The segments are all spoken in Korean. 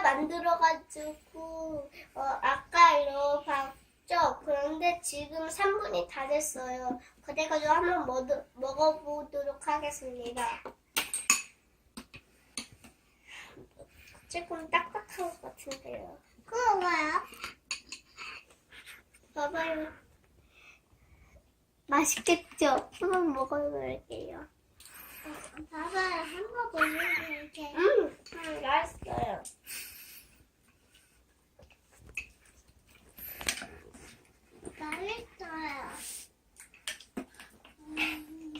아까 만들어가지고 어, 아까로 봤죠. 그런데 지금 3분이 다 됐어요. 그래가지고 한번 먹, 먹어보도록 하겠습니다. 조금 딱딱한 것 같은데요. 그거 뭐야? 봐봐요. 맛있겠죠? 한번 먹어볼게요. 봐봐요. 한번 보여줄게. 음, 음. 맛있어요. 음.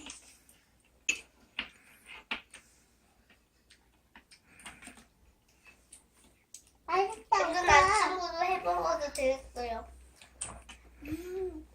맛있다. 오늘 아침으로 되겠어요. 음.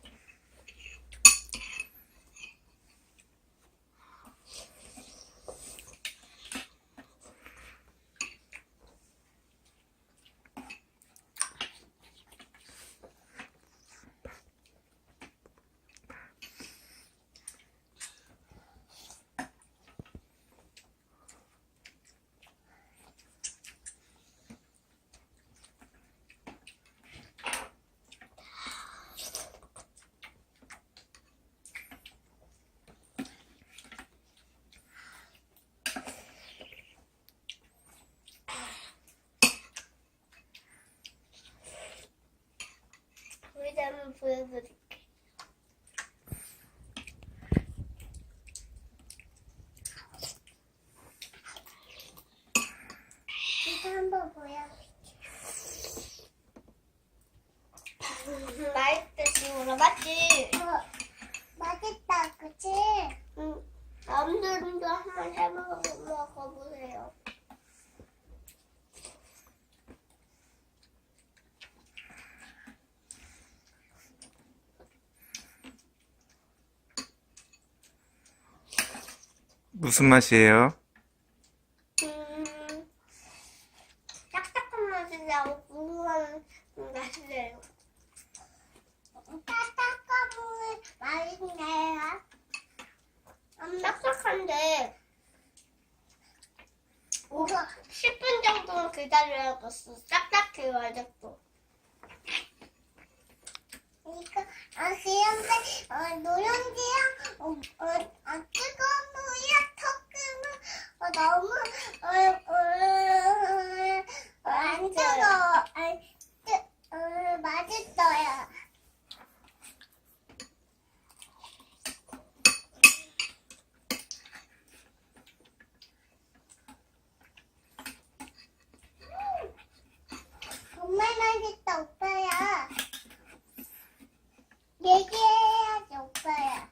우리 한번 보여드릴게요. 이거 한번 보여줄게. 음, 맛있듯이 물어봤지? 어, 맛있다, 그치? 음, 남들도 한번 해먹어 먹어보세요. 무슨 맛이에요? 음, 딱딱한 맛이 나고 고소한 맛이에요. 따뜻한 맛있네요. 음, 딱딱한데 이거 10분 정도는 기다려야겠어. 딱딱해요, 아직도. 이거 아 귀여운데 어 노른지랑 어, 어, 아 뜨거운 너무 어 어안 뜨거워 아, 뜨, 어, 맛있어요. 정말 맛있다 오빠야. 얘기해야지 오빠야.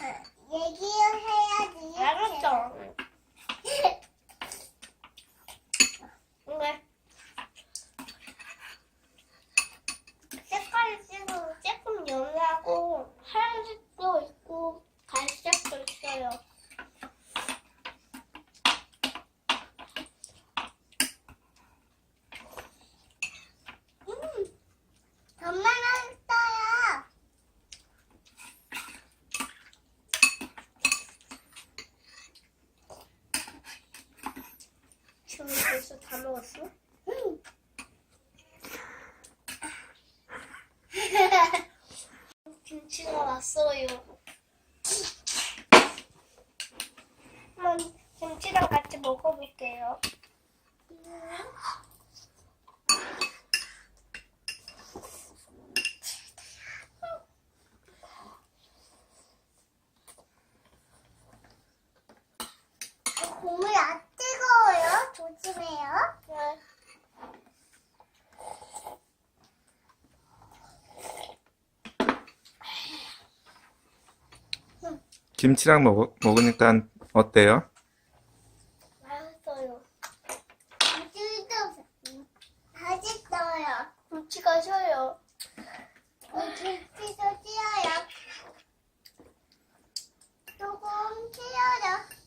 어, 얘기해야지. 알았죠? 근데 색깔이 지금 조금 연하고 하얀색도 있고 갈색도 있어요. 음, 정말 맛있어요. 지금 벌써 다 먹었어? 음. 김치가 왔어요. 한번 김치랑 같이 먹어볼게요. 국물이 안 뜨거워요. 조심해요. 네. 김치랑 먹, 먹으니까 어때요? 김치도 맛있어요. 김치가 쉬어요. 어, 김치도 찌어요. 조금 찌어요.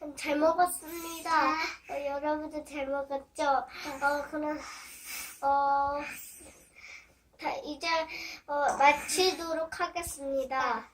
음, 잘 먹었습니다. 어, 여러분들 잘 먹었죠? 어, 그럼, 어, 다 이제, 어, 마치도록 하겠습니다.